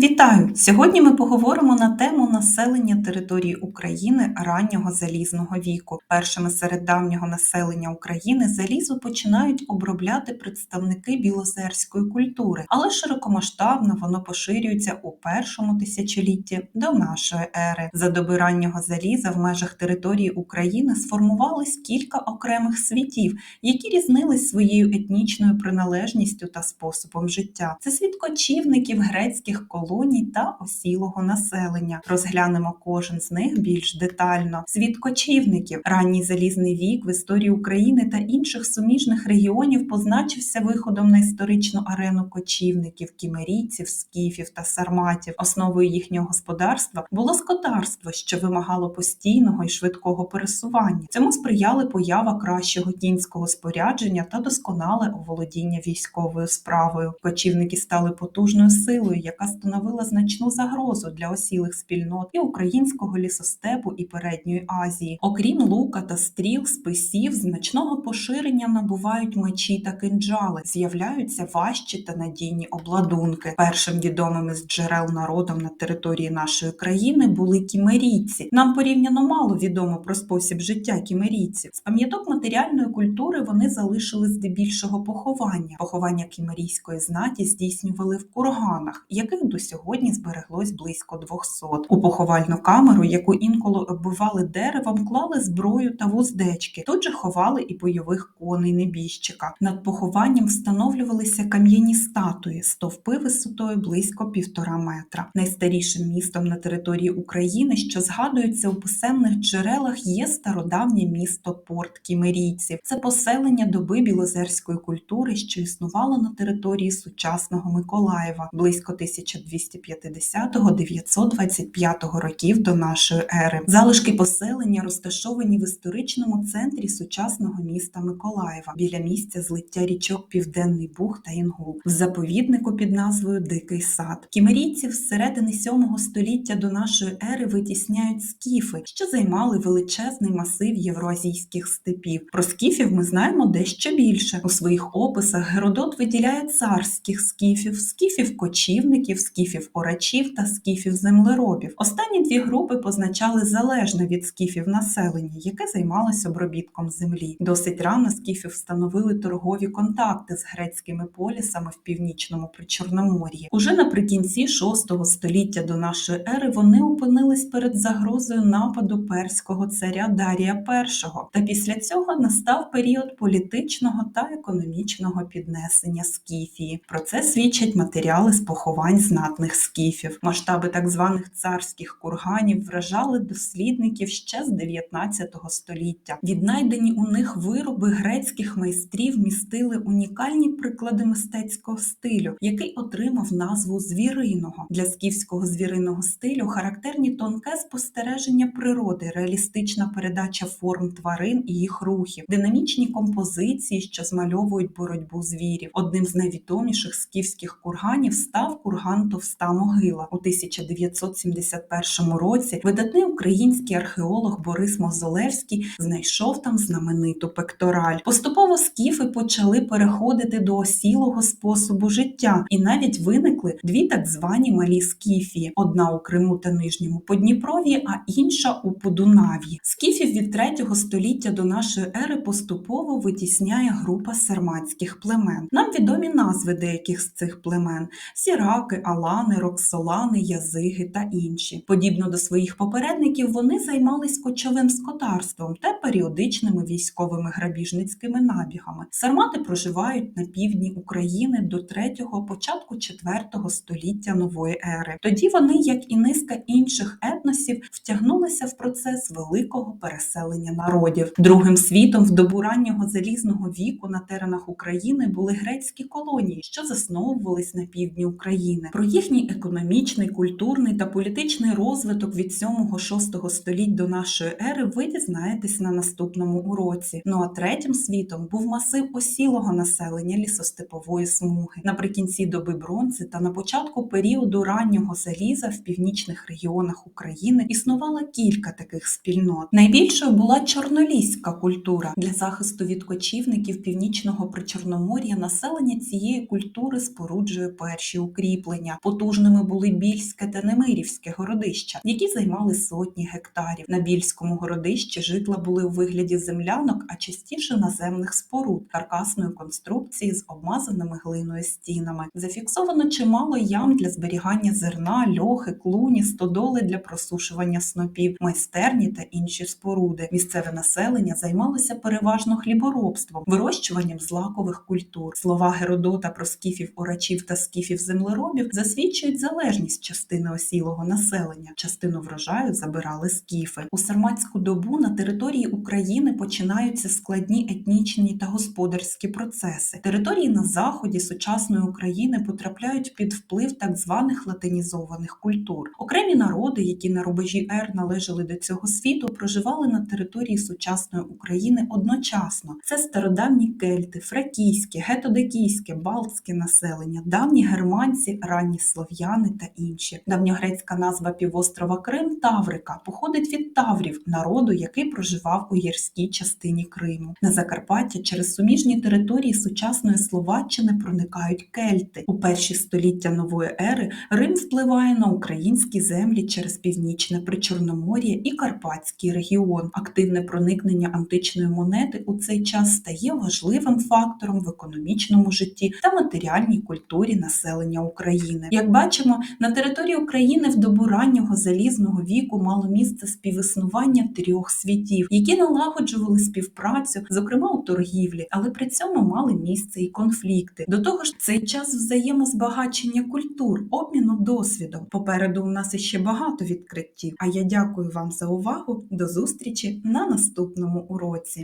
Вітаю! Сьогодні ми поговоримо на тему населення території України раннього залізного віку. Першими серед давнього населення України залізо починають обробляти представники білозерської культури, але широкомасштабно воно поширюється у першому тисячолітті до нашої ери. За доби раннього заліза в межах території України сформувались кілька окремих світів, які різнились своєю етнічною приналежністю та способом життя. Це світ кочівників, грецьких колоній, колоній та осілого населення. Розглянемо кожен з них більш детально. Світ кочівників, ранній залізний вік в історії України та інших суміжних регіонів позначився виходом на історичну арену кочівників, кімерійців, скіфів та сарматів. Основою їхнього господарства було скотарство, що вимагало постійного і швидкого пересування. Цьому сприяли поява кращого кінського спорядження та досконале оволодіння військовою справою. Кочівники стали потужною силою, яка становила становила значну загрозу для осілих спільнот і українського лісостепу і передньої Азії. Окрім лука та стріл, списів, значного поширення набувають мечі та кинджали, з'являються важчі та надійні обладунки. Першим відомим із джерел народом на території нашої країни були кімерійці. Нам порівняно мало відомо про спосіб життя кімерійців. З пам'яток матеріальної культури вони залишили здебільшого поховання. Поховання кімерійської знаті здійснювали в курганах, яких до сьогодні збереглось близько 200. У поховальну камеру, яку інколи оббивали деревом, клали зброю та вуздечки. Тут же ховали і бойових коней небіжчика. Над похованням встановлювалися кам'яні статуї, стовпи висотою близько півтора метра. Найстарішим містом на території України, що згадується у писемних джерелах, є стародавнє місто Порт Кімерійців. Це поселення доби білозерської культури, що існувало на території сучасного Миколаєва близько 1200 250-925 років до нашої ери. Залишки поселення розташовані в історичному центрі сучасного міста Миколаєва біля місця злиття річок Південний Буг та Інгул в заповіднику під назвою Дикий сад. Кімерійців з середини 7 століття до нашої ери витісняють скіфи, що займали величезний масив євроазійських степів. Про скіфів ми знаємо дещо більше. У своїх описах Геродот виділяє царських скіфів, скіфів кочівників, скіфів скіфів орачів та скіфів землеробів. Останні дві групи позначали залежне від скіфів населення, яке займалося обробітком землі. Досить рано скіфів встановили торгові контакти з грецькими полісами в північному причорномор'ї. Уже наприкінці VI століття до нашої ери вони опинились перед загрозою нападу перського царя Дарія І. Та після цього настав період політичного та економічного піднесення скіфії. Про це свідчать матеріали з поховань знатних знатних скіфів. Масштаби так званих царських курганів вражали дослідників ще з 19 століття. Віднайдені у них вироби грецьких майстрів містили унікальні приклади мистецького стилю, який отримав назву звіриного. Для скіфського звіриного стилю характерні тонке спостереження природи, реалістична передача форм тварин і їх рухів, динамічні композиції, що змальовують боротьбу звірів. Одним з найвідоміших скіфських курганів став курган Товста могила у 1971 році. Видатний український археолог Борис Мозолевський знайшов там знамениту пектораль. Поступово скіфи почали переходити до осілого способу життя, і навіть виникли дві так звані малі скіфії: одна у Криму та Нижньому Подніпров'ї, а інша у Подунав'ї. Скіфів від 3 століття до нашої ери поступово витісняє група сарматських племен. Нам відомі назви деяких з цих племен: сіраки, Алани, Роксолани, Роксолани, Язиги та інші. Подібно до своїх попередників, вони займались кочовим скотарством та періодичними військовими грабіжницькими набігами. Сармати проживають на півдні України до 3-го, початку 4-го століття нової ери. Тоді вони, як і низка інших етносів, втягнулися в процес великого переселення народів. Другим світом в добу раннього залізного віку на теренах України були грецькі колонії, що засновувались на півдні України. Їхній економічний, культурний та політичний розвиток від 7-6 століть до нашої ери ви дізнаєтесь на наступному уроці. Ну а третім світом був масив осілого населення лісостепової смуги. Наприкінці доби бронзи та на початку періоду раннього заліза в північних регіонах України існувало кілька таких спільнот. Найбільшою була чорноліська культура для захисту від кочівників північного причорномор'я. Населення цієї культури споруджує перші укріплення Потужними були Більське та Немирівське городища, які займали сотні гектарів. На Більському городищі житла були у вигляді землянок, а частіше наземних споруд каркасної конструкції з обмазаними глиною стінами. Зафіксовано чимало ям для зберігання зерна, льохи, клуні, стодоли для просушування снопів, майстерні та інші споруди. Місцеве населення займалося переважно хліборобством, вирощуванням злакових культур. Слова Геродота про скіфів орачів та скіфів землеробів засвідчують залежність частини осілого населення. Частину врожаю забирали скіфи. У сарматську добу на території України починаються складні етнічні та господарські процеси. Території на заході сучасної України потрапляють під вплив так званих латинізованих культур. Окремі народи, які на рубежі ер належали до цього світу, проживали на території сучасної України одночасно. Це стародавні кельти, фракійське, гетодекійське, балтське населення, давні германці, ранні слов'яни та інші. Давньогрецька назва півострова Крим Таврика походить від таврів, народу, який проживав у гірській частині Криму. На Закарпаття через суміжні території сучасної Словаччини проникають кельти. У перші століття нової ери Рим впливає на українські землі через північне Причорномор'я і Карпатський регіон. Активне проникнення античної монети у цей час стає важливим фактором в економічному житті та матеріальній культурі населення України. Як бачимо, на території України в добу раннього залізного віку мало місце співіснування трьох світів, які налагоджували співпрацю, зокрема у торгівлі, але при цьому мали місце і конфлікти. До того ж, цей час взаємозбагачення культур, обміну досвідом. Попереду у нас іще багато відкриттів. А я дякую вам за увагу. До зустрічі на наступному уроці.